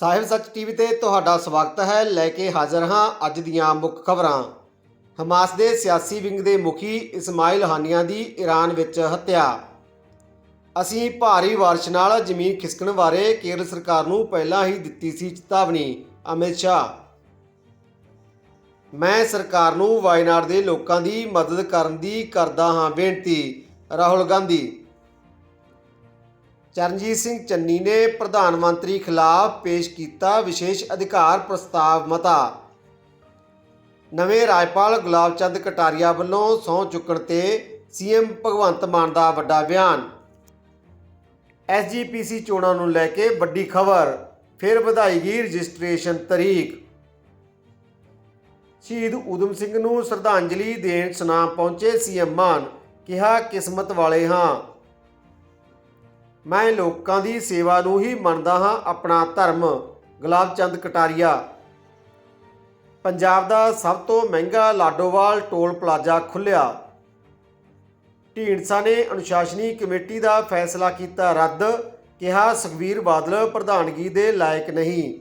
ਸਾਹਿਬ ਸੱਚ ਟੀਵੀ ਤੇ ਤੁਹਾਡਾ ਸਵਾਗਤ ਹੈ। ਲੈ ਕੇ ਹਾਜ਼ਰ ਹਾਂ ਅੱਜ ਦੀਆਂ ਮੁੱਖ ਖਬਰਾਂ। ਹਮਾਸ ਦੇ ਸਿਆਸੀ ਵਿੰਗ ਦੇ ਮੁਖੀ ਇਸਮਾਇਲ ਹਾਨੀਆਂ ਦੀ ਈਰਾਨ ਵਿੱਚ ਹੱਤਿਆ। ਅਸੀਂ ਭਾਰੀ ਬਾਰਿਸ਼ ਨਾਲ ਜ਼ਮੀਨ ਖਿਸਕਣ ਬਾਰੇ ਕੇਰਲ ਸਰਕਾਰ ਨੂੰ ਪਹਿਲਾਂ ਹੀ ਦਿੱਤੀ ਸੀ ਚੇਤਾਵਨੀ, ਅਮਿਤ ਸ਼ਾਹ। ਮੈਂ ਸਰਕਾਰ ਨੂੰ ਵਾਇਨਾਡ ਦੇ ਲੋਕਾਂ ਦੀ ਮਦਦ ਕਰਨ ਦੀ ਕਰਦਾ ਹਾਂ ਬੇਨਤੀ, ਰਾਹੁਲ ਗਾਂਧੀ। ਚਰਨਜੀਤ ਸਿੰਘ ਚੰਨੀ ਨੇ ਪ੍ਰਧਾਨ ਮੰਤਰੀ ਖਿਲਾਫ ਪੇਸ਼ ਕੀਤਾ ਵਿਸ਼ੇਸ਼ ਅਧਿਕਾਰ ਪ੍ਰਸਤਾਵ ਮਤਾ। ਨਵੇਂ ਰਾਜਪਾਲ ਗੁਲਾਬ ਚੰਦ ਕਟਾਰੀਆ ਵੱਲੋਂ ਸਹੁੰ ਚੁੱਕਣ ਤੇ ਸੀਐਮ ਭਗਵੰਤ ਮਾਨ ਦਾ ਵੱਡਾ ਬਿਆਨ। ਐਸਜੀਪੀਸੀ ਚੋਣਾਂ ਨੂੰ ਲੈ ਕੇ ਵੱਡੀ ਖਬਰ, ਫਿਰ ਵਧਾਈ ਗਈ ਰਜਿਸਟ੍ਰੇਸ਼ਨ ਤਰੀਕ। ਸ਼ਹੀਦ ਊਧਮ ਸਿੰਘ ਨੂੰ ਸ਼ਰਧਾਂਜਲੀ ਦੇਣ ਸੁਨਾਮ ਪਹੁੰਚੇ ਸੀਐਮ ਮਾਨ, ਕਿਹਾ ਕਿਸਮਤ ਵਾਲੇ ਹਾਂ। ਮੈਂ ਲੋਕਾਂ ਦੀ ਸੇਵਾ ਨੂੰ ਹੀ ਮੰਨਦਾ ਹਾਂ, ਆਪਣਾ ਧਰਮ। ਗੁਲਾਬ ਚੰਦ ਕਟਾਰੀਆ। ਪੰਜਾਬ ਦਾ ਸਭ ਤੋਂ ਮਹਿੰਗਾ ਲਾਡੋਵਾਲ ਟੋਲ ਪਲਾਜ਼ਾ ਖੁੱਲਿਆ ਢੀਂਡਸਾ ਨੇ ਅਨੁਸ਼ਾਸਨੀ ਕਮੇਟੀ ਦਾ ਫੈਸਲਾ ਕੀਤਾ ਰੱਦ, ਕਿਹਾ ਸੁਖਬੀਰ ਬਾਦਲ ਪ੍ਰਧਾਨਗੀ ਦੇ ਲਾਇਕ ਨਹੀਂ।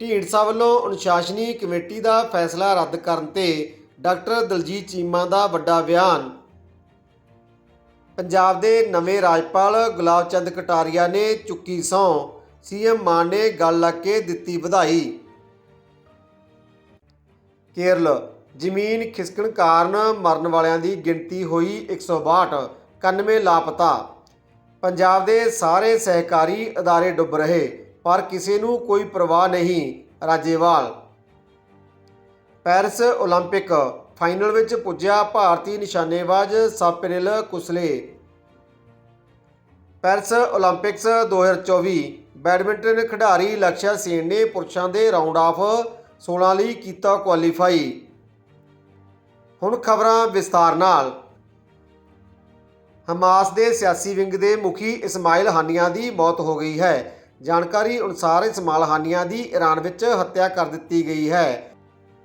ਢੀਂਡਸਾ ਵੱਲੋਂ ਅਨੁਸ਼ਾਸਨੀ ਕਮੇਟੀ ਦਾ ਫੈਸਲਾ ਰੱਦ ਕਰਨ ਤੇ ਡਾਕਟਰ ਦਲਜੀਤ ਚੀਮਾ ਦਾ ਵੱਡਾ ਬਿਆਨ। ਪੰਜਾਬ ਦੇ ਨਵੇਂ ਰਾਜਪਾਲ ਗੁਲਾਬ ਚੰਦ ਕਟਾਰੀਆ ਨੇ ਚੁੱਕੀ ਸਹੁੰ ਸੀਐਮ ਮਾਨ ਨੇ ਗੱਲ ਲਾ ਕੇ ਦਿੱਤੀ ਵਧਾਈ ਕੇਰਲ ਜ਼ਮੀਨ ਖਿਸਕਣ ਕਾਰਨ ਮਰਨ ਵਾਲਿਆਂ ਦੀ ਗਿਣਤੀ ਹੋਈ 162 91 ਲਾਪਤਾ ਪੰਜਾਬ ਦੇ ਸਾਰੇ ਸਹਿਕਾਰੀ ਅਦਾਰੇ ਡੁੱਬ ਰਹੇ ਪਰ ਕਿਸੇ ਨੂੰ ਕੋਈ ਪਰਵਾਹ ਨਹੀਂ ਰਾਜੇਵਾਲ ਪੈਰਿਸ 올림픽 ਫਾਈਨਲ ਵਿੱਚ ਪੁੱਜਿਆ ਭਾਰਤੀ ਨਿਸ਼ਾਨੇਬਾਜ਼ ਸਾਪਿਰਿਲ ਕੁਸਲੇ। ਪੈਰਿਸ 올림픽ਸ 2024 ਬੈਡਮਿੰਟਨ ਖਿਡਾਰੀ ਲਕਸ਼ਾ ਸੇਨ ਨੇ ਪੁਰਸ਼ਾਂ ਦੇ ਰਾਊਂਡ ਆਫ 16 ਲਈ ਕੀਤਾ ਕੁਆਲੀਫਾਈ। ਹੁਣ ਖਬਰਾਂ ਵਿਸਤਾਰ ਨਾਲ। ਹਮਾਸ ਦੇ ਸਿਆਸੀ ਵਿੰਗ ਦੇ ਮੁਖੀ ਇਸਮਾਇਲ ਹਾਨੀਆਂ ਦੀ ਮੌਤ ਹੋ ਗਈ ਹੈ। ਜਾਣਕਾਰੀ ਅਨੁਸਾਰ ਇਸਮਾਇਲ ਹਾਨੀਆਂ ਦੀ ਈਰਾਨ ਵਿੱਚ ਹੱਤਿਆ ਕਰ ਦਿੱਤੀ ਗਈ ਹੈ।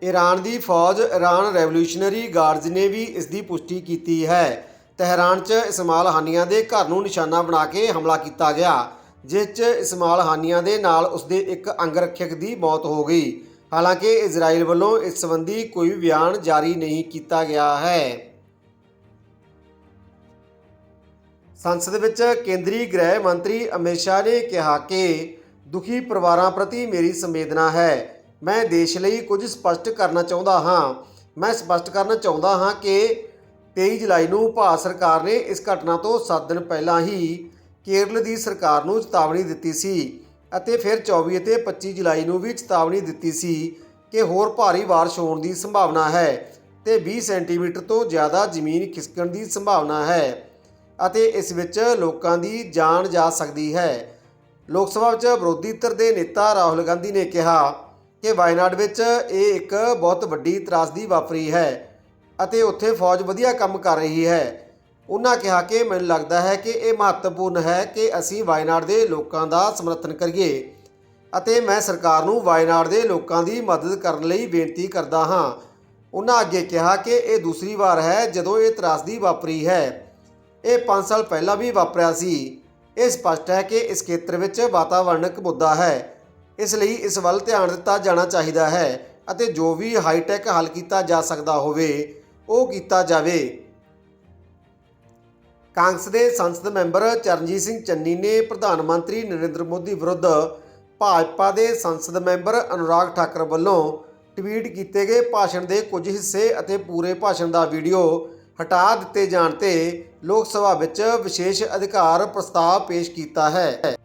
ਈਰਾਨ ਦੀ ਫੌਜ ਈਰਾਨ ਰੈਵੋਲੂਸ਼ਨਰੀ ਗਾਰਡਜ਼ ਨੇ ਵੀ ਇਸ ਦੀ ਪੁਸ਼ਟੀ ਕੀਤੀ ਹੈ। ਤਹਿਰਾਨ 'ਚ ਇਸਮਾਲ ਹਾਨੀਆਂ ਦੇ ਘਰ ਨੂੰ ਨਿਸ਼ਾਨਾ ਬਣਾ ਕੇ ਹਮਲਾ ਕੀਤਾ ਗਿਆ, ਜਿਸ 'ਚ ਇਸਮਾਲ ਹਾਨੀਆਂ ਦੇ ਨਾਲ ਉਸਦੇ ਇੱਕ ਅੰਗਰੱਖਿਅਕ ਦੀ ਮੌਤ ਹੋ ਗਈ। ਹਾਲਾਂਕਿ ਇਜ਼ਰਾਈਲ ਵੱਲੋਂ ਇਸ ਸੰਬੰਧੀ ਕੋਈ ਬਿਆਨ ਜਾਰੀ ਨਹੀਂ ਕੀਤਾ ਗਿਆ ਹੈ। ਸੰਸਦ ਵਿੱਚ ਕੇਂਦਰੀ ਗ੍ਰਹਿ ਮੰਤਰੀ ਅਮਿਤ ਸ਼ਾਹ ਨੇ ਕਿਹਾ ਕਿ ਦੁਖੀ ਪਰਿਵਾਰਾਂ ਪ੍ਰਤੀ ਮੇਰੀ ਸੰਵੇਦਨਾ ਹੈ। ਮੈਂ ਦੇਸ਼ ਲਈ ਕੁਝ ਸਪਸ਼ਟ ਕਰਨਾ ਚਾਹੁੰਦਾ ਹਾਂ। ਮੈਂ ਸਪਸ਼ਟ ਕਰਨਾ ਚਾਹੁੰਦਾ ਹਾਂ ਕਿ 23 ਜੁਲਾਈ ਨੂੰ ਭਾਰਤ ਸਰਕਾਰ ਨੇ ਇਸ ਘਟਨਾ ਤੋਂ 7 ਦਿਨ ਪਹਿਲਾਂ ਹੀ ਕੇਰਲ ਦੀ ਸਰਕਾਰ ਨੂੰ ਚੇਤਾਵਨੀ ਦਿੱਤੀ ਸੀ ਅਤੇ ਫਿਰ 24 ਅਤੇ 25 ਜੁਲਾਈ ਨੂੰ ਵੀ ਚੇਤਾਵਨੀ ਦਿੱਤੀ ਸੀ ਕਿ ਹੋਰ ਭਾਰੀ ਬਾਰਿਸ਼ ਹੋਣ ਦੀ ਸੰਭਾਵਨਾ ਹੈ ਤੇ 20 ਸੈਂਟੀਮੀਟਰ ਤੋਂ ਜ਼ਿਆਦਾ ਜ਼ਮੀਨ ਖਿਸਕਣ ਦੀ ਸੰਭਾਵਨਾ ਹੈ ਅਤੇ ਇਸ ਵਿੱਚ ਲੋਕਾਂ ਦੀ ਜਾਨ ਜਾ ਸਕਦੀ ਹੈ। ਲੋਕ ਸਭਾ ਵਿੱਚ ਵਿਰੋਧੀ ਧਿਰ ਦੇ ਨੇਤਾ ਰਾਹੁਲ ਗਾਂਧੀ ਨੇ ਕਿਹਾ ਕਿ ਵਾਇਨਾਡ ਵਿੱਚ ਇਹ ਇੱਕ ਬਹੁਤ ਵੱਡੀ ਤਰਾਸਦੀ ਵਾਪਰੀ ਹੈ ਅਤੇ ਉੱਥੇ ਫੌਜ ਵਧੀਆ ਕੰਮ ਕਰ ਰਹੀ ਹੈ। ਉਹਨਾਂ ਕਿਹਾ ਕਿ ਮੈਨੂੰ ਲੱਗਦਾ ਹੈ ਕਿ ਇਹ ਮਹੱਤਵਪੂਰਨ ਹੈ ਕਿ ਅਸੀਂ ਵਾਇਨਾਡ ਦੇ ਲੋਕਾਂ ਦਾ ਸਮਰਥਨ ਕਰੀਏ ਅਤੇ ਮੈਂ ਸਰਕਾਰ ਨੂੰ ਵਾਇਨਾਡ ਦੇ ਲੋਕਾਂ ਦੀ ਮਦਦ ਕਰਨ ਲਈ ਬੇਨਤੀ ਕਰਦਾ ਹਾਂ। ਉਹਨਾਂ ਅੱਗੇ ਕਿਹਾ ਕਿ ਇਹ ਦੂਸਰੀ ਵਾਰ ਹੈ ਜਦੋਂ ਇਹ ਤਰਾਸਦੀ ਵਾਪਰੀ ਹੈ। ਇਹ 5 ਸਾਲ ਪਹਿਲਾਂ ਵੀ ਵਾਪਰਿਆ ਸੀ। ਇਹ ਸਪਸ਼ਟ ਹੈ ਕਿ ਇਸ ਖੇਤਰ ਵਿੱਚ ਵਾਤਾਵਰਣਕ ਮੁੱਦਾ ਹੈ। ਇਸ ਲਈ ਇਸ ਵੱਲ ਧਿਆਨ ਦਿੱਤਾ ਜਾਣਾ ਚਾਹੀਦਾ ਹੈ ਅਤੇ ਜੋ ਵੀ ਹਾਈਟੈਕ ਹੱਲ ਕੀਤਾ ਜਾ ਸਕਦਾ ਹੋਵੇ, ਉਹ ਕੀਤਾ ਜਾਵੇ। ਕਾਂਗਰਸ ਦੇ ਸੰਸਦ ਮੈਂਬਰ ਚਰਨਜੀਤ ਸਿੰਘ ਚੰਨੀ ਨੇ ਪ੍ਰਧਾਨ ਮੰਤਰੀ ਨਰਿੰਦਰ ਮੋਦੀ ਵਿਰੁੱਧ ਭਾਜਪਾ ਦੇ ਸੰਸਦ ਮੈਂਬਰ ਅਨੁਰਾਗ ਠਾਕਰ ਵੱਲੋਂ ਟਵੀਟ ਕੀਤੇ ਗਏ ਭਾਸ਼ਣ ਦੇ ਕੁਝ ਹਿੱਸੇ ਅਤੇ ਪੂਰੇ ਭਾਸ਼ਣ ਦਾ ਵੀਡੀਓ ਹਟਾ ਦਿੱਤੇ ਜਾਣ ਤੇ ਲੋਕ ਸਭਾ ਵਿੱਚ ਵਿਸ਼ੇਸ਼ ਅਧਿਕਾਰ ਪ੍ਰਸਤਾਵ ਪੇਸ਼ ਕੀਤਾ ਹੈ।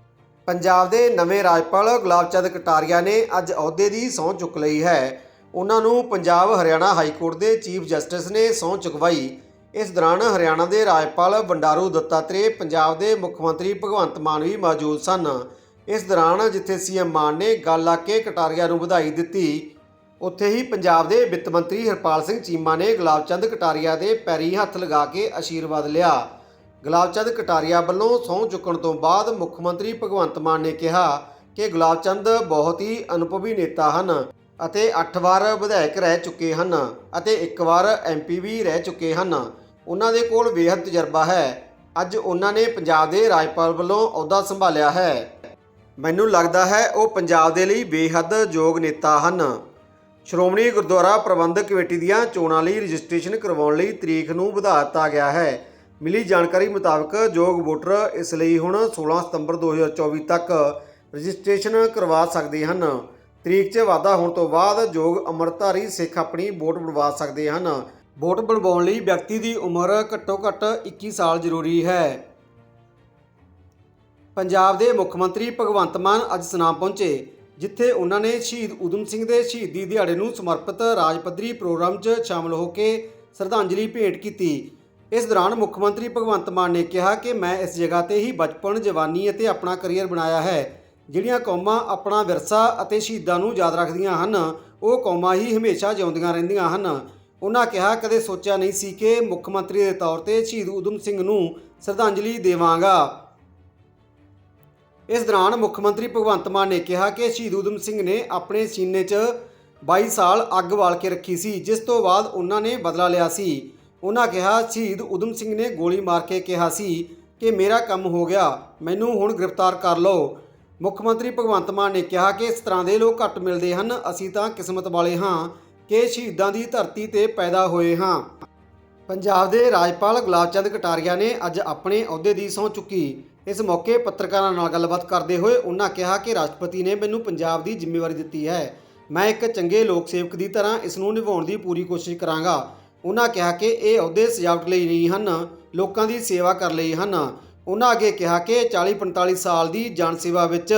ਪੰਜਾਬ ਦੇ ਨਵੇਂ ਰਾਜਪਾਲ ਗੁਲਾਬ ਚੰਦ ਕਟਾਰੀਆ ਨੇ ਅੱਜ ਅਹੁਦੇ ਦੀ ਸਹੁੰ ਚੁੱਕ ਲਈ ਹੈ। ਉਹਨਾਂ ਨੂੰ ਪੰਜਾਬ ਹਰਿਆਣਾ ਹਾਈ ਕੋਰਟ ਦੇ ਚੀਫ ਜਸਟਿਸ ਨੇ ਸਹੁੰ ਚੁਕਵਾਈ। ਇਸ ਦੌਰਾਨ ਹਰਿਆਣਾ ਦੇ ਰਾਜਪਾਲ ਬੰਡਾਰੂ ਦੱਤਾਤਰੇ ਪੰਜਾਬ ਦੇ ਮੁੱਖ ਮੰਤਰੀ ਭਗਵੰਤ ਮਾਨ ਵੀ ਮੌਜੂਦ ਸਨ। ਇਸ ਦੌਰਾਨ ਜਿੱਥੇ ਸੀਐਮ ਮਾਨ ਨੇ ਗੱਲ ਲਾ ਕੇ ਕਟਾਰੀਆ ਨੂੰ ਵਧਾਈ ਦਿੱਤੀ, ਉੱਥੇ ਹੀ ਪੰਜਾਬ ਦੇ ਵਿੱਤ ਮੰਤਰੀ ਹਰਪਾਲ ਸਿੰਘ ਚੀਮਾ ਨੇ ਗੁਲਾਬ ਚੰਦ ਕਟਾਰੀਆ ਦੇ ਪੈਰੀ ਹੱਥ ਲਗਾ ਕੇ ਆਸ਼ੀਰਵਾਦ ਲਿਆ। ਗੁਲਾਬ ਚੰਦ ਕਟਾਰੀਆ ਵੱਲੋਂ ਸਹੁੰ ਚੁੱਕਣ ਤੋਂ ਬਾਅਦ ਮੁੱਖ ਮੰਤਰੀ ਭਗਵੰਤ ਮਾਨ ਨੇ ਕਿਹਾ ਕਿ ਗੁਲਾਬ ਚੰਦ ਬਹੁਤ ਹੀ ਅਨੁਭਵੀ ਨੇਤਾ ਹਨ ਅਤੇ 8 ਵਾਰ ਵਿਧਾਇਕ ਰਹਿ ਚੁੱਕੇ ਹਨ ਅਤੇ ਇੱਕ ਵਾਰ ਐਮਪੀ ਵੀ ਰਹਿ ਚੁੱਕੇ ਹਨ। ਉਹਨਾਂ ਦੇ ਕੋਲ ਬੇਹੱਦ ਤਜਰਬਾ ਹੈ। ਅੱਜ ਉਹਨਾਂ ਨੇ ਪੰਜਾਬ ਦੇ ਰਾਜਪਾਲ ਵੱਲੋਂ ਅਹੁਦਾ ਸੰਭਾਲਿਆ ਹੈ। ਮੈਨੂੰ ਲੱਗਦਾ ਹੈ ਉਹ ਪੰਜਾਬ ਦੇ ਲਈ ਬੇਹੱਦ ਯੋਗ ਨੇਤਾ ਹਨ। ਸ਼੍ਰੋਮਣੀ ਗੁਰਦੁਆਰਾ ਪ੍ਰਬੰਧਕ ਕਮੇਟੀ ਦੀਆਂ ਚੋਣਾਂ ਲਈ ਰਜਿਸਟ੍ਰੇਸ਼ਨ ਕਰਵਾਉਣ ਲਈ ਤਰੀਕ ਨੂੰ ਵਧਾ ਦਿੱਤਾ ਗਿਆ ਹੈ। ਮਿਲੀ ਜਾਣਕਾਰੀ ਮੁਤਾਬਕ ਯੋਗ ਵੋਟਰ ਇਸ ਲਈ ਹੁਣ 16 ਸਤੰਬਰ 2024 ਤੱਕ ਰਜਿਸਟ੍ਰੇਸ਼ਨ ਕਰਵਾ ਸਕਦੇ ਹਨ। ਤਰੀਕ 'ਚ ਵਾਧਾ ਹੋਣ ਤੋਂ ਬਾਅਦ ਯੋਗ ਅੰਮ੍ਰਿਤਧਾਰੀ ਸਿੱਖ ਆਪਣੀ ਵੋਟ ਬਣਵਾ ਸਕਦੇ ਹਨ। ਵੋਟ ਬਣਵਾਉਣ ਲਈ ਵਿਅਕਤੀ ਦੀ ਉਮਰ ਘੱਟੋ ਘੱਟ 21 ਸਾਲ ਜ਼ਰੂਰੀ ਹੈ। ਪੰਜਾਬ ਦੇ ਮੁੱਖ ਮੰਤਰੀ ਭਗਵੰਤ ਮਾਨ ਅੱਜ ਸੁਨਾਮ ਪਹੁੰਚੇ, ਜਿੱਥੇ ਉਹਨਾਂ ਨੇ ਸ਼ਹੀਦ ਊਧਮ ਸਿੰਘ ਦੇ ਸ਼ਹੀਦੀ ਦਿਹਾੜੇ ਨੂੰ ਸਮਰਪਿਤ ਰਾਜ ਪੱਧਰੀ ਪ੍ਰੋਗਰਾਮ 'ਚ ਸ਼ਾਮਲ ਹੋ ਕੇ ਸ਼ਰਧਾਂਜਲੀ ਭੇਂਟ ਕੀਤੀ। ਇਸ ਦੌਰਾਨ ਮੁੱਖ ਮੰਤਰੀ ਭਗਵੰਤ ਮਾਨ ਨੇ ਕਿਹਾ ਕਿ ਮੈਂ ਇਸ ਜਗ੍ਹਾ ਤੇ ਹੀ ਬਚਪਨ, ਜਵਾਨੀ ਅਤੇ ਆਪਣਾ ਕੈਰੀਅਰ ਬਣਾਇਆ ਹੈ। ਜਿਹੜੀਆਂ ਕੌਮਾਂ ਆਪਣਾ ਵਿਰਸਾ ਅਤੇ ਸ਼ਹੀਦਾਂ ਨੂੰ ਯਾਦ ਰੱਖਦੀਆਂ ਹਨ, ਉਹ ਕੌਮਾਂ ਹੀ ਹਮੇਸ਼ਾ ਜਿਉਂਦੀਆਂ ਰਹਿੰਦੀਆਂ ਹਨ। ਉਹਨਾਂ ਕਿਹਾ, ਕਦੇ ਸੋਚਿਆ ਨਹੀਂ ਸੀ ਕਿ ਮੁੱਖ ਮੰਤਰੀ ਦੇ ਤੌਰ ਤੇ ਸ਼ਹੀਦ ਊਧਮ ਸਿੰਘ ਨੂੰ ਸ਼ਰਧਾਂਜਲੀ ਦੇਵਾਂਗਾ। ਇਸ ਦੌਰਾਨ ਮੁੱਖ ਮੰਤਰੀ ਭਗਵੰਤ ਮਾਨ ਨੇ ਕਿਹਾ ਕਿ ਸ਼ਹੀਦ ਊਧਮ ਸਿੰਘ ਨੇ ਆਪਣੇ ਸੀਨੇ 'ਚ 22 ਸਾਲ ਅੱਗ ਬਾਲ ਕੇ ਰੱਖੀ ਸੀ, ਜਿਸ ਤੋਂ ਬਾਅਦ ਉਹਨਾਂ ਨੇ ਬਦਲਾ ਲਿਆ ਸੀ। ਉਹਨਾਂ ਕਿਹਾ, ਸ਼ਹੀਦ ਊਧਮ ਸਿੰਘ ਨੇ ਗੋਲੀ ਮਾਰ ਕੇ ਕਿਹਾ ਸੀ ਕਿ ਮੇਰਾ ਕੰਮ ਹੋ ਗਿਆ, ਮੈਨੂੰ ਹੁਣ ਗ੍ਰਿਫਤਾਰ ਕਰ ਲਓ। ਮੁੱਖ ਮੰਤਰੀ ਭਗਵੰਤ ਮਾਨ ਨੇ ਕਿਹਾ ਕਿ ਇਸ ਤਰ੍ਹਾਂ ਦੇ ਲੋਕ ਘੱਟ ਮਿਲਦੇ ਹਨ, ਅਸੀਂ ਤਾਂ ਕਿਸਮਤ ਵਾਲੇ ਹਾਂ ਕਿ ਸ਼ਹੀਦਾਂ ਦੀ ਧਰਤੀ ਤੇ ਪੈਦਾ ਹੋਏ ਹਾਂ। ਪੰਜਾਬ ਦੇ ਰਾਜਪਾਲ ਗੁਲਾਬ ਚੰਦ ਕਟਾਰੀਆ ਨੇ ਅੱਜ ਆਪਣੇ ਅਹੁਦੇ ਦੀ ਸਹੁੰ ਚੁੱਕੀ। ਇਸ ਮੌਕੇ ਪੱਤਰਕਾਰਾਂ ਨਾਲ ਗੱਲਬਾਤ ਕਰਦੇ ਹੋਏ ਉਹਨਾਂ ਕਿਹਾ ਕਿ ਰਾਸ਼ਟਰਪਤੀ ਨੇ ਮੈਨੂੰ ਪੰਜਾਬ ਦੀ ਜ਼ਿੰਮੇਵਾਰੀ ਦਿੱਤੀ ਹੈ। ਮੈਂ ਇੱਕ ਚੰਗੇ ਲੋਕ ਸੇਵਕ ਦੀ ਤਰ੍ਹਾਂ ਇਸ ਨੂੰ ਨਿਭਾਉਣ ਦੀ ਪੂਰੀ ਕੋਸ਼ਿਸ਼ ਕਰਾਂਗਾ। ਉਹਨਾਂ ਕਿਹਾ ਕਿ ਇਹ ਅਹੁਦੇ ਸਜਾਵਟ ਲਈ ਨਹੀਂ ਹਨ, ਲੋਕਾਂ ਦੀ ਸੇਵਾ ਕਰਨ ਲਈ ਹਨ। ਉਹਨਾਂ ਅੱਗੇ ਕਿਹਾ ਕਿ 40-45 ਸਾਲ ਦੀ ਜਨ ਸੇਵਾ ਵਿੱਚ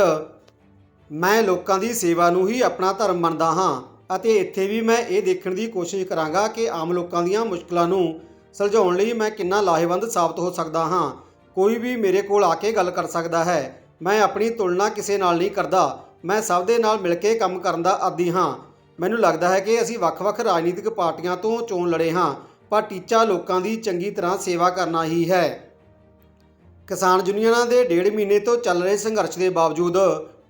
ਮੈਂ ਲੋਕਾਂ ਦੀ ਸੇਵਾ ਨੂੰ ਹੀ ਆਪਣਾ ਧਰਮ ਮੰਨਦਾ ਹਾਂ ਅਤੇ ਇੱਥੇ ਵੀ ਮੈਂ ਇਹ ਦੇਖਣ ਦੀ ਕੋਸ਼ਿਸ਼ ਕਰਾਂਗਾ ਕਿ ਆਮ ਲੋਕਾਂ ਦੀਆਂ ਮੁਸ਼ਕਲਾਂ ਨੂੰ ਸੁਲਝਾਉਣ ਲਈ ਮੈਂ ਕਿੰਨਾ ਲਾਹੇਵੰਦ ਸਾਬਤ ਹੋ ਸਕਦਾ ਹਾਂ। ਕੋਈ ਵੀ ਮੇਰੇ ਕੋਲ ਆ ਕੇ ਗੱਲ ਕਰ ਸਕਦਾ ਹੈ। ਮੈਂ ਆਪਣੀ ਤੁਲਨਾ ਕਿਸੇ ਨਾਲ ਨਹੀਂ ਕਰਦਾ। ਮੈਂ ਸਭ ਦੇ ਨਾਲ ਮਿਲ ਕੇ ਕੰਮ ਕਰਨ ਦਾ ਆਦੀ ਹਾਂ। ਮੈਨੂੰ ਲੱਗਦਾ ਹੈ ਕਿ ਅਸੀਂ ਵੱਖ-ਵੱਖ ਰਾਜਨੀਤਿਕ ਪਾਰਟੀਆਂ ਤੋਂ ਚੋਣ ਲੜੇ ਹਾਂ, ਪਰ ਟੀਚਾ ਲੋਕਾਂ ਦੀ ਚੰਗੀ ਤਰ੍ਹਾਂ ਸੇਵਾ ਕਰਨਾ ਹੀ ਹੈ। ਕਿਸਾਨ ਯੂਨੀਅਨਾਂ ਦੇ ਡੇਢ ਮਹੀਨੇ ਤੋਂ ਚੱਲ ਰਹੇ ਸੰਘਰਸ਼ ਦੇ ਬਾਵਜੂਦ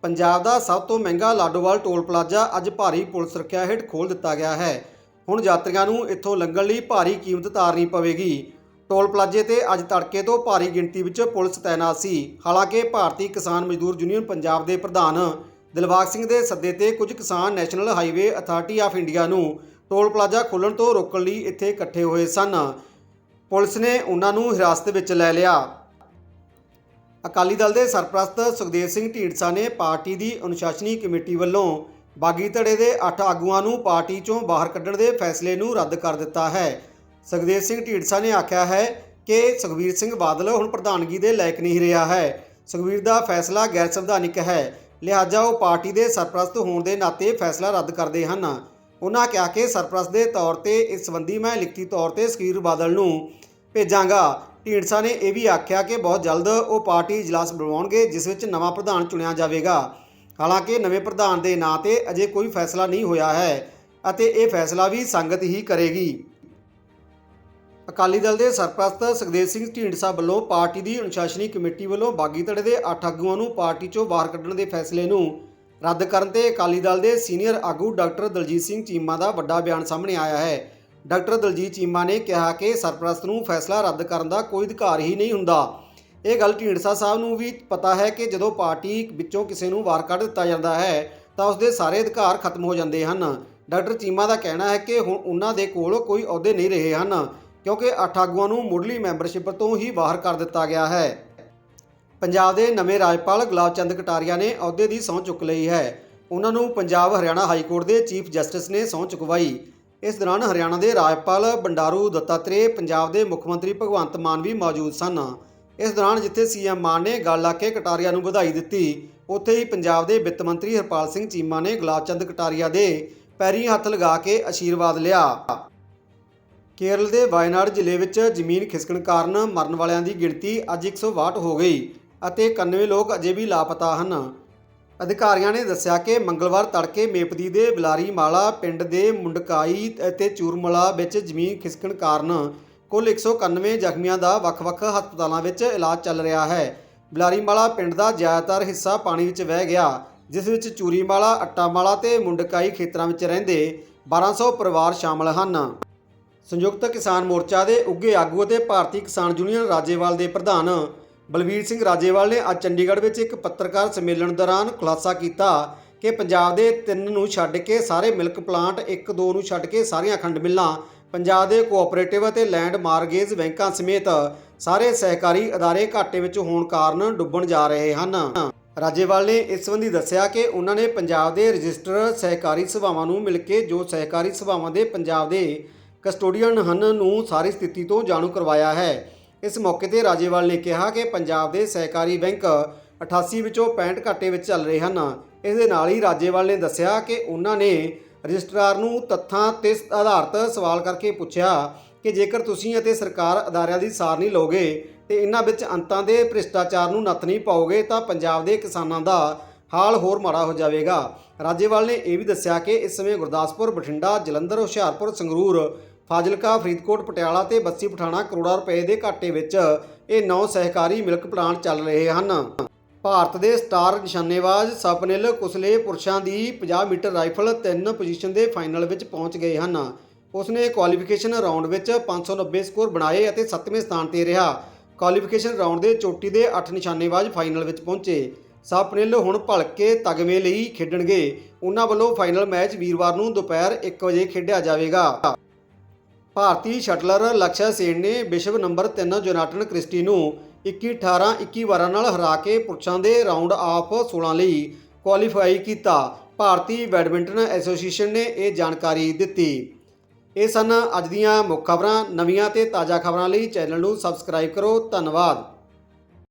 ਪੰਜਾਬ ਦਾ ਸਭ ਤੋਂ ਮਹਿੰਗਾ ਲਾਡੋਵਾਲ ਟੋਲ ਪਲਾਜ਼ਾ ਅੱਜ ਭਾਰੀ ਪੁਲਿਸ ਸੁਰੱਖਿਆ ਹੇਠ ਖੋਲ੍ਹ ਦਿੱਤਾ ਗਿਆ ਹੈ। ਹੁਣ ਯਾਤਰੀਆਂ ਨੂੰ ਇੱਥੋਂ ਲੰਘਣ ਲਈ ਭਾਰੀ ਕੀਮਤ ਤਾਰਨੀ ਪਵੇਗੀ। ਟੋਲ ਪਲਾਜ਼ੇ ਤੇ ਅੱਜ ਤੜਕੇ ਤੋਂ ਭਾਰੀ ਗਿਣਤੀ ਵਿੱਚ ਪੁਲਿਸ ਤਾਇਨਾਤ ਸੀ। ਹਾਲਾਂਕਿ ਭਾਰਤੀ ਕਿਸਾਨ ਮਜ਼ਦੂਰ ਯੂਨੀਅਨ ਪੰਜਾਬ ਦੇ ਪ੍ਰਧਾਨ ਦਿਲਬਾਗ ਸਿੰਘ ਦੇ ਸੱਦੇ ਤੇ ਕੁਝ ਕਿਸਾਨ national highway authority of India ਨੂੰ ਟੋਲ ਪਲਾਜ਼ਾ ਖੋਲ੍ਹਣ ਤੋਂ ਰੋਕਣ ਲਈ ਇੱਥੇ ਇਕੱਠੇ ਹੋਏ ਸਨ। ਪੁਲਿਸ ਨੇ ਉਹਨਾਂ ਨੂੰ ਹਿਰਾਸਤ ਵਿੱਚ ਲੈ ਲਿਆ। ਅਕਾਲੀ ਦਲ ਦੇ ਸਰਪ੍ਰਸਤ ਸੁਖਦੇਵ ਸਿੰਘ ਢੀਂਡਸਾ ਨੇ ਪਾਰਟੀ ਦੀ ਅਨੁਸ਼ਾਸਨੀ ਕਮੇਟੀ ਵੱਲੋਂ ਬਾਗੀ ਧੜੇ ਦੇ 8 ਆਗੂਆਂ ਨੂੰ ਪਾਰਟੀ ਚੋਂ ਬਾਹਰ ਕੱਢਣ ਦੇ ਫੈਸਲੇ ਨੂੰ ਰੱਦ ਕਰ ਦਿੱਤਾ ਹੈ। ਸੁਖਦੇਵ ਸਿੰਘ ਢੀਂਡਸਾ ਨੇ ਆਖਿਆ ਹੈ ਕਿ ਸੁਖਬੀਰ ਸਿੰਘ ਬਾਦਲ ਹੁਣ ਪ੍ਰਧਾਨਗੀ ਦੇ ਲਾਇਕ ਨਹੀਂ ਰਿਹਾ ਹੈ। ਸੁਖਬੀਰ ਦਾ ਫੈਸਲਾ ਗੈਰ ਸੰਵਿਧਾਨਿਕ ਹੈ। ਲਿਹਾਜ਼ਾ ਉਹ ਪਾਰਟੀ ਦੇ ਸਰਪ੍ਰਸਤ ਹੋਣ ਦੇ ਨਾਤੇ ਫੈਸਲਾ ਰੱਦ ਕਰਦੇ ਹਨ। ਉਹਨਾਂ ਕਿਹਾ ਕਿ ਸਰਪ੍ਰਸਤ ਦੇ ਤੌਰ ਤੇ ਇਸ ਸੰਬੰਧੀ ਮੈਂ ਲਿਖਤੀ ਤੌਰ ਤੇ ਸੁਖਬੀਰ ਬਾਦਲ ਨੂੰ ਭੇਜਾਂਗਾ। ਢੀਂਡਸਾ ਨੇ ਇਹ ਵੀ ਆਖਿਆ ਕਿ ਬਹੁਤ ਜਲਦ ਉਹ ਪਾਰਟੀ ਇਜਲਾਸ ਬੁਲਾਉਣਗੇ, ਜਿਸ ਵਿੱਚ ਨਵਾਂ ਪ੍ਰਧਾਨ ਚੁਣਿਆ ਜਾਵੇਗਾ। ਹਾਲਾਂਕਿ ਨਵੇਂ ਪ੍ਰਧਾਨ ਦੇ ਨਾਂ ਤੇ ਅਜੇ ਕੋਈ ਫੈਸਲਾ ਨਹੀਂ ਹੋਇਆ ਹੈ ਅਤੇ ਇਹ ਫੈਸਲਾ ਵੀ ਸੰਗਤ ਹੀ ਕਰੇਗੀ। ਅਕਾਲੀ ਦਲ ਦੇ ਸਰਪ੍ਰਸਤ ਸੁਖਦੇਵ ਸਿੰਘ ਢੀਂਡਸਾ ਵੱਲੋਂ ਪਾਰਟੀ ਦੀ ਅਨੁਸ਼ਾਸਨੀ ਕਮੇਟੀ ਵੱਲੋਂ ਬਾਗੀ ਧੜੇ ਦੇ 8 ਆਗੂਆਂ ਨੂੰ ਪਾਰਟੀ ਚੋਂ ਬਾਹਰ ਕੱਢਣ ਦੇ ਫੈਸਲੇ ਨੂੰ ਰੱਦ ਕਰਨ ਤੇ ਅਕਾਲੀ ਦਲ ਦੇ ਸੀਨੀਅਰ ਆਗੂ ਡਾਕਟਰ ਦਲਜੀਤ ਸਿੰਘ ਚੀਮਾ ਦਾ ਵੱਡਾ ਬਿਆਨ ਸਾਹਮਣੇ ਆਇਆ ਹੈ। ਡਾਕਟਰ ਦਲਜੀਤ ਚੀਮਾ ਨੇ ਕਿਹਾ ਕਿ ਸਰਪ੍ਰਸਤ ਨੂੰ ਫੈਸਲਾ ਰੱਦ ਕਰਨ ਦਾ ਕੋਈ ਅਧਿਕਾਰ ਹੀ ਨਹੀਂ ਹੁੰਦਾ। ਇਹ ਗੱਲ ਢੀਂਡਸਾ ਸਾਹਿਬ ਨੂੰ ਵੀ ਪਤਾ ਹੈ ਕਿ ਜਦੋਂ ਪਾਰਟੀ ਵਿੱਚੋਂ ਕਿਸੇ ਨੂੰ ਵਾਰ ਕੱਢ ਦਿੱਤਾ ਜਾਂਦਾ ਹੈ, ਤਾਂ ਉਸ ਦੇ ਸਾਰੇ ਅਧਿਕਾਰ ਖਤਮ ਹੋ ਜਾਂਦੇ ਹਨ। ਡਾਕਟਰ ਚੀਮਾ ਦਾ ਕਹਿਣਾ ਹੈ ਕਿ ਹੁਣ ਉਹਨਾਂ ਦੇ ਕੋਲ ਕੋਈ ਅਹੁਦੇ ਨਹੀਂ ਰਹੇ ਹਨ। ਕਿਉਂਕਿ ਅੱਠ ਆਗੂਆਂ ਨੂੰ ਮੁੱਢਲੀ ਮੈਂਬਰਸ਼ਿਪ ਤੋਂ ਹੀ ਬਾਹਰ ਕਰ ਦਿੱਤਾ ਗਿਆ ਹੈ। ਪੰਜਾਬ ਦੇ ਨਵੇਂ ਰਾਜਪਾਲ ਗੁਲਾਬ ਚੰਦ ਕਟਾਰੀਆ ਨੇ ਅਹੁਦੇ ਦੀ ਸਹੁੰ ਚੁੱਕ ਲਈ ਹੈ। ਉਹਨਾਂ ਨੂੰ ਪੰਜਾਬ ਹਰਿਆਣਾ ਹਾਈ ਕੋਰਟ ਦੇ ਚੀਫ ਜਸਟਿਸ ਨੇ ਸਹੁੰ ਚੁਕਵਾਈ। ਇਸ ਦੌਰਾਨ ਹਰਿਆਣਾ ਦੇ ਰਾਜਪਾਲ ਬੰਡਾਰੂ ਦੱਤਾਤਰੇ ਪੰਜਾਬ ਦੇ ਮੁੱਖ ਮੰਤਰੀ ਭਗਵੰਤ ਮਾਨ ਵੀ ਮੌਜੂਦ ਸਨ। ਇਸ ਦੌਰਾਨ ਜਿੱਥੇ ਸੀਐਮ ਮਾਨ ਨੇ ਗੱਲ ਲਾ ਕੇ ਕਟਾਰੀਆ ਨੂੰ ਵਧਾਈ ਦਿੱਤੀ, ਉੱਥੇ ਹੀ ਪੰਜਾਬ ਦੇ ਵਿੱਤ ਮੰਤਰੀ ਹਰਪਾਲ ਸਿੰਘ ਚੀਮਾ ਨੇ ਗੁਲਾਬ ਚੰਦ ਕਟਾਰੀਆ ਦੇ ਪੈਰੀਂ ਹੱਥ ਲਗਾ ਕੇ ਅਸ਼ੀਰਵਾਦ ਲਿਆ। ਕੇਰਲ ਦੇ ਵਾਇਨਾਡ ਜ਼ਿਲ੍ਹੇ ਵਿੱਚ ਜ਼ਮੀਨ ਖਿਸਕਣ ਕਾਰਨ ਮਰਨ ਵਾਲਿਆਂ ਦੀ ਗਿਣਤੀ ਅੱਜ 162 ਹੋ ਗਈ ਅਤੇ 91 ਲੋਕ ਅਜੇ ਵੀ ਲਾਪਤਾ ਹਨ। ਅਧਿਕਾਰੀਆਂ ਨੇ ਦੱਸਿਆ ਕਿ ਮੰਗਲਵਾਰ ਤੜਕੇ ਮੇਪਦੀ ਦੇ ਬਲਾਰੀ ਮਾਲਾ ਪਿੰਡ ਦੇ ਮੁੰਡਕਾਈ ਅਤੇ ਚੂਰਮਲਾ ਵਿੱਚ ਜ਼ਮੀਨ ਖਿਸਕਣ ਕਾਰਨ ਕੁੱਲ 191 ਜ਼ਖਮੀਆਂ ਦਾ ਵੱਖ-ਵੱਖ ਹਸਪਤਾਲਾਂ ਵਿੱਚ ਇਲਾਜ ਚੱਲ ਰਿਹਾ ਹੈ। ਬਲਾਰੀਮਾਲਾ ਪਿੰਡ ਦਾ ਜ਼ਿਆਦਾਤਰ ਹਿੱਸਾ ਪਾਣੀ ਵਿੱਚ ਵਹਿ ਗਿਆ, ਜਿਸ ਵਿੱਚ ਚੂਰੀਮਾਲਾ, ਅੱਟਾਮਾਲਾ ਤੇ ਮੁੰਡਕਾਈ ਖੇਤਰਾਂ ਵਿੱਚ ਰਹਿੰਦੇ 1200 ਪਰਿਵਾਰ ਸ਼ਾਮਲ ਹਨ। ਸੰਯੁਕਤ ਕਿਸਾਨ ਮੋਰਚਾ ਦੇ ਉੱਘੇ ਆਗੂ ਅਤੇ ਭਾਰਤੀ ਕਿਸਾਨ ਯੂਨੀਅਨ ਰਾਜੇਵਾਲ ਦੇ ਪ੍ਰਧਾਨ ਬਲਵੀਰ ਸਿੰਘ ਰਾਜੇਵਾਲ ਨੇ ਅੱਜ ਚੰਡੀਗੜ੍ਹ ਵਿੱਚ ਇੱਕ ਪੱਤਰਕਾਰ ਸੰਮੇਲਨ ਦੌਰਾਨ ਖੁਲਾਸਾ ਕੀਤਾ ਕਿ ਪੰਜਾਬ ਦੇ ਤਿੰਨ ਨੂੰ ਛੱਡ ਕੇ ਸਾਰੇ ਮਿਲਕ ਪਲਾਂਟ, ਇੱਕ, ਦੋ ਨੂੰ ਛੱਡ ਕੇ ਸਾਰੀਆਂ ਖੰਡ ਮਿੱਲਾਂ, ਪੰਜਾਬ ਦੇ ਕੋਆਪਰੇਟਿਵ ਅਤੇ ਲੈਂਡ ਮਾਰਗੇਜ ਬੈਂਕਾਂ ਸਮੇਤ ਸਾਰੇ ਸਹਿਕਾਰੀ ਅਦਾਰੇ ਘਾਟੇ ਵਿੱਚ ਹੋਣ ਕਾਰਨ ਡੁੱਬਣ ਜਾ ਰਹੇ ਹਨ। ਰਾਜੇਵਾਲ ਨੇ ਇਸ ਸੰਬੰਧੀ ਦੱਸਿਆ ਕਿ ਉਹਨਾਂ ਨੇ ਪੰਜਾਬ ਦੇ ਰਜਿਸਟਰ ਸਹਿਕਾਰੀ ਸਭਾਵਾਂ ਨੂੰ ਮਿਲ ਕੇ ਜੋ ਸਹਿਕਾਰੀ ਸਭਾਵਾਂ ਦੇ ਪੰਜਾਬ ਦੇ ਕਸਟੋਡੀਅਨ ਹਨ ਨੂੰ ਸਾਰੀ ਸਥਿਤੀ ਤੋਂ ਜਾਣੂ ਕਰਵਾਇਆ ਹੈ। ਇਸ ਮੌਕੇ ਤੇ ਰਾਜੇਵਾਲ ਨੇ ਕਿਹਾ ਕਿ ਪੰਜਾਬ ਦੇ ਸਹਿਕਾਰੀ ਬੈਂਕ 88 ਵਿੱਚੋਂ 65 ਘਾਟੇ ਵਿੱਚ ਚੱਲ ਰਹੇ ਹਨ। ਇਸ ਦੇ ਨਾਲ ਹੀ ਰਾਜੇਵਾਲ ਨੇ ਦੱਸਿਆ ਕਿ ਉਹਨਾਂ ਨੇ ਰਜਿਸਟਰਾਰ ਨੂੰ ਤੱਥਾਂ ਤੇ ਆਧਾਰਿਤ ਸਵਾਲ ਕਰਕੇ ਪੁੱਛਿਆ ਕਿ ਜੇਕਰ ਤੁਸੀਂ ਅਤੇ ਸਰਕਾਰ ਅਦਾਰਿਆਂ ਦੀ ਸਾਰ ਨਹੀਂ ਲਓਗੇ ਤੇ ਇਹਨਾਂ ਵਿੱਚ ਅੰਤਾਂ ਦੇ ਭ੍ਰਿਸ਼ਟਾਚਾਰ ਨੂੰ ਨੱਥ ਨਹੀਂ ਪਾਓਗੇ ਤਾਂ ਪੰਜਾਬ ਦੇ ਕਿਸਾਨਾਂ ਦਾ ਹਾਲ ਹੋਰ ਮਾੜਾ ਹੋ ਜਾਵੇਗਾ। ਰਾਜੇਵਾਲ ਨੇ ਇਹ ਵੀ ਦੱਸਿਆ ਕਿ ਇਸ ਸਮੇਂ ਗੁਰਦਾਸਪੁਰ, ਬਠਿੰਡਾ, ਜਲੰਧਰ, ਹੁਸ਼ਿਆਰਪੁਰ, ਸੰਗਰੂਰ ਫਾਜ਼ਿਲਕਾ, ਫਰੀਦਕੋਟ, ਪਟਿਆਲਾ ਤੇ ਬੱਸੀ ਪਠਾਣਾ ਕਰੋੜਾਂ ਰੁਪਏ ਦੇ ਘਾਟੇ ਵਿੱਚ ਇਹ ਨੌ ਸਹਿਕਾਰੀ ਮਿਲਕ ਪਲਾਂਟ ਚੱਲ ਰਹੇ ਹਨ। ਭਾਰਤ ਦੇ ਸਟਾਰ ਨਿਸ਼ਾਨੇਬਾਜ਼ ਸਪਨਿਲ ਕੁਸਲੇ ਪੁਰਸ਼ਾਂ ਦੀ 50 ਮੀਟਰ ਰਾਈਫਲ ਤਿੰਨ ਪੋਜੀਸ਼ਨ ਦੇ ਫਾਈਨਲ ਵਿੱਚ ਪਹੁੰਚ ਗਏ ਹਨ। ਉਸਨੇ ਕੁਆਲੀਫਿਕੇਸ਼ਨ ਰਾਊਂਡ ਵਿੱਚ 590 ਸਕੋਰ ਬਣਾਏ ਅਤੇ 7ਵੇਂ ਸਥਾਨ ਤੇ ਰਿਹਾ। ਕੁਆਲੀਫਿਕੇਸ਼ਨ ਰਾਊਂਡ ਦੇ ਚੋਟੀ ਦੇ 8 ਨਿਸ਼ਾਨੇਬਾਜ਼ ਫਾਈਨਲ ਵਿੱਚ ਪਹੁੰਚੇ। ਸਪਨਿਲ ਹੁਣ ਭਲਕੇ ਤਗਮੇ ਲਈ ਖੇਡਣਗੇ। ਉਹਨਾਂ ਵੱਲੋਂ ਫਾਈਨਲ ਮੈਚ ਵੀਰਵਾਰ ਨੂੰ ਦੁਪਹਿਰ 1 ਵਜੇ ਖੇਡਿਆ ਜਾਵੇਗਾ। ਭਾਰਤੀ ਸ਼ਟਲਰ ਲਕਸ਼ਾ ਸੇਨ ਨੇ ਵਿਸ਼ਵ ਨੰਬਰ 3 ਜੋਨਾਟਨ ਕ੍ਰਿਸਟੀ ਨੂੰ 21-18 21 ਵਾਰਾਂ ਨਾਲ ਹਰਾ ਕੇ ਪੁਰਸ਼ਾਂ ਦੇ ਰਾਊਂਡ ਆਫ 16 ਲਈ ਕੁਆਲੀਫਾਈ ਕੀਤਾ। ਭਾਰਤੀ ਬੈਡਮਿੰਟਨ ਐਸੋਸੀਏਸ਼ਨ ਨੇ ਇਹ ਜਾਣਕਾਰੀ ਦਿੱਤੀ। ਇਹ ਸਨ ਅੱਜ ਦੀਆਂ ਮੁੱਖ ਖਬਰਾਂ। ਨਵੀਆਂ ਤੇ ਤਾਜ਼ਾ ਖਬਰਾਂ ਲਈ ਚੈਨਲ ਨੂੰ ਸਬਸਕ੍ਰਾਈਬ ਕਰੋ। ਧੰਨਵਾਦ।